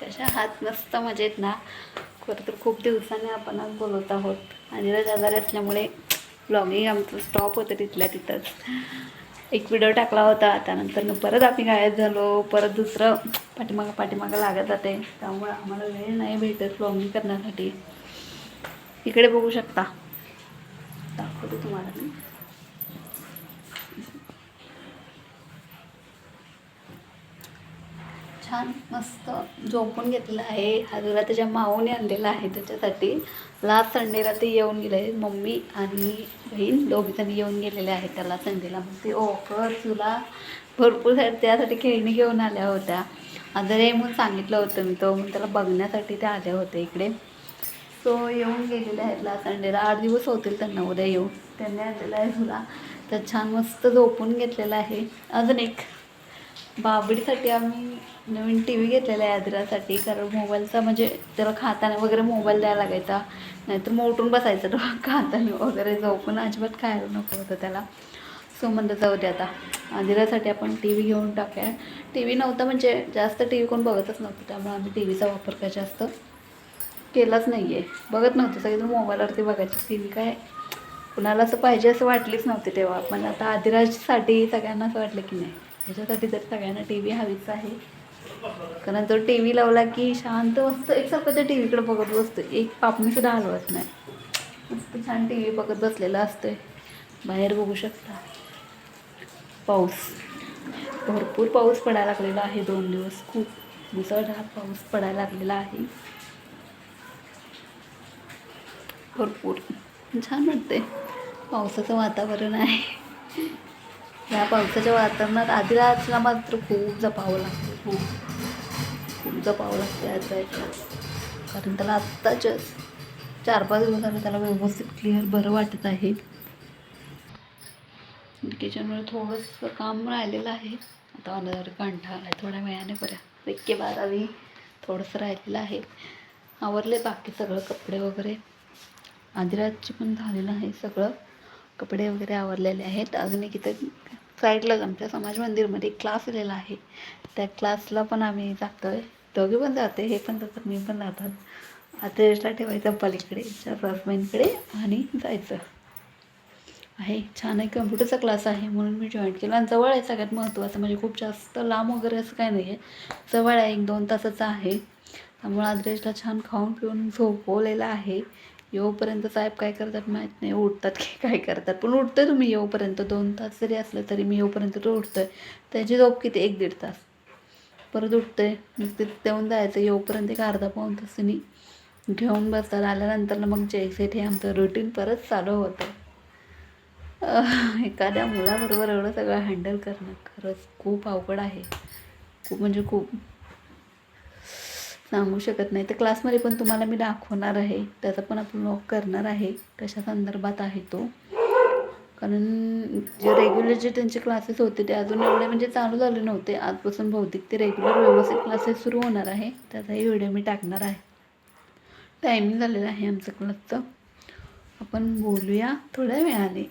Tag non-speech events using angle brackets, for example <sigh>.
कशा हात मस्त मजेत ना. खरं तर खूप दिवसांनी आपण आज बोलत आहोत. आणि रज आजारी असल्यामुळे ब्लॉगिंग आमचं स्टॉप होतं तिथल्या तिथंच. एक व्हिडिओ टाकला होता त्यानंतर परत आम्ही गायब झालो. परत दुसरं पाठीमागं पाठीमागं लागत जाते. त्यामुळे आम्हाला वेळ नाही भेटत ब्लॉगिंग करण्यासाठी. इकडे बघू शकता. दाखवते तुम्हाला मी. छान मस्त झोपून घेतलेला आहे. आजूला त्याच्या माऊने आणलेला आहे त्याच्यासाठी लास्ट संडेला ते येऊन गेले मम्मी आणि बहीण दोघीजणी येऊन गेलेले आहेत त्याला संडेला मग ते ओकर तुला भरपूर सा त्यासाठी खेळणी घेऊन आल्या होत्या. आजारी म्हणून सांगितलं होतं मी तो. म्हणून त्याला बघण्यासाठी ते आले होते इकडे. सो येऊन गेलेले आहेत लास्ट संडेला आठ दिवस होतील त्यांना उद्या येऊन. त्यांनी आणलेलं आहे तुला. तर छान मस्त झोपून घेतलेलं आहे. अजून एक बाबडीसाठी आम्ही नवीन टी व्ही घेतलेला आहे आदिरासाठी कारण मोबाईलचा म्हणजे त्याला खाताना वगैरे मोबाईल द्यायला लागायचा. नाहीतर मग उठून बसायचं तो <laughs> खाताना वगैरे जाऊ पण अजिबात खायला नको होतं त्याला. सो म्हणलं जाऊ दे आता. आदिरासाठी आपण टी व्ही घेऊन टाकूया. टी व्ही नव्हता म्हणजे जास्त टी व्ही कोण बघतच नव्हतं त्यामुळे आम्ही टी व्हीचा वापर काय जास्त केलाच नाही आहे बघत नव्हतं सगळेजण मोबाईलवरती बघायची. टी व्ही काय कुणाला असं पाहिजे असं वाटलीच नव्हती तेव्हा. पण आता आदिराजसाठी सगळ्यांना असं वाटलं की नाही. त्याच्यासाठी तर सगळ्यांना टी व्ही हवीच आहे. कारण तो टी व्ही लावला की शांत मस्त एकसारखं त्या टी व्हीकडे बघत बसतो एक पापणीसुद्धा हलवत नाही. मस्त छान टी व्ही बघत बसलेला असतोय. बाहेर बघू शकता. पाऊस. भरपूर पाऊस पडायला लागलेला आहे दोन दिवस. खूप मुसळधार पाऊस पडायला लागलेला आहे. भरपूर. छान वाटते पावसाचं वातावरण आहे. ह्या पावसाच्या वातावरणात आदिराजला मात्र खूप जपावं लागतं. खूप खूप जपावं लागते आदिराजला कारण त्याला आत्ताच चार पाच दिवस झाले त्याला व्यवस्थित क्लिअर बरं वाटत आहे. किचनवर थोडंसं काम राहिलेलं आहे. आता मला कांठा आला आहे थोड्या वेळाने बऱ्या इतके बारावी थोडंसं राहिलेलं आहे. आवरले बाकी सगळं कपडे वगैरे. आदिराजचे पण झालेलं आहे सगळं. कपडे वगैरे आवरलेले आहेत. अजून एक इथं साईडला आमच्या समाज मंदिरमध्ये क्लास आलेला आहे. त्या क्लासला पण आम्ही जातो आहे दोघे पण जाते हे पण जातात मी पण जातात. आदिराजला ठेवायचं पलीकडे सासूबाईंकडे आणि जायचं. आहे छान आहे कम्प्युटरचा क्लास आहे म्हणून मी जॉईन केला. आणि जवळ आहे सगळ्यात महत्त्वाचं म्हणजे खूप जास्त लांब वगैरे असं काही नाही आहे जवळ आहे एक दोन तासाचं आहे. त्यामुळे आद्रेशला छान खाऊन पिऊन झोपवलेलं आहे. येऊपर्यंत साहेब काय करतात माहीत नाही उठतात की काय करतात. पण उठतोय तुम्ही येऊपर्यंत दोन तास जरी असलं तरी मी येऊपर्यंत तो उठतोय. त्याची झोप किती? एक दीड तास. परत उठतोय मग ते देऊन जायचं येऊपर्यंत एक अर्धा पाऊण तासांनी घेऊन बसतात आल्यानंतर मग जैसेट हे आमचं रुटीन परत चालू होतं. एखाद्या मुलाबरोबर एवढं सगळं हँडल करणं खरंच खूप अवघड आहे. खूप म्हणजे खूप सांगू शकत नाही. तर क्लासमध्ये पण तुम्हाला मी दाखवणार आहे. त्याचा पण आपण लॉक करणार आहे. कशा संदर्भात आहे तो. कारण जे रेग्युलर जे त्यांचे क्लासेस होते ते अजून एवढे म्हणजे चालू झाले नव्हते. आजपासून बहुतेक ते रेग्युलर व्यवस्थित क्लासेस सुरू होणार आहे. त्याचाही व्हिडिओ मी टाकणार आहे. टायमिंग झालेलं आहे आमचं क्लासचं आपण बोलूया थोड्या वेळाने.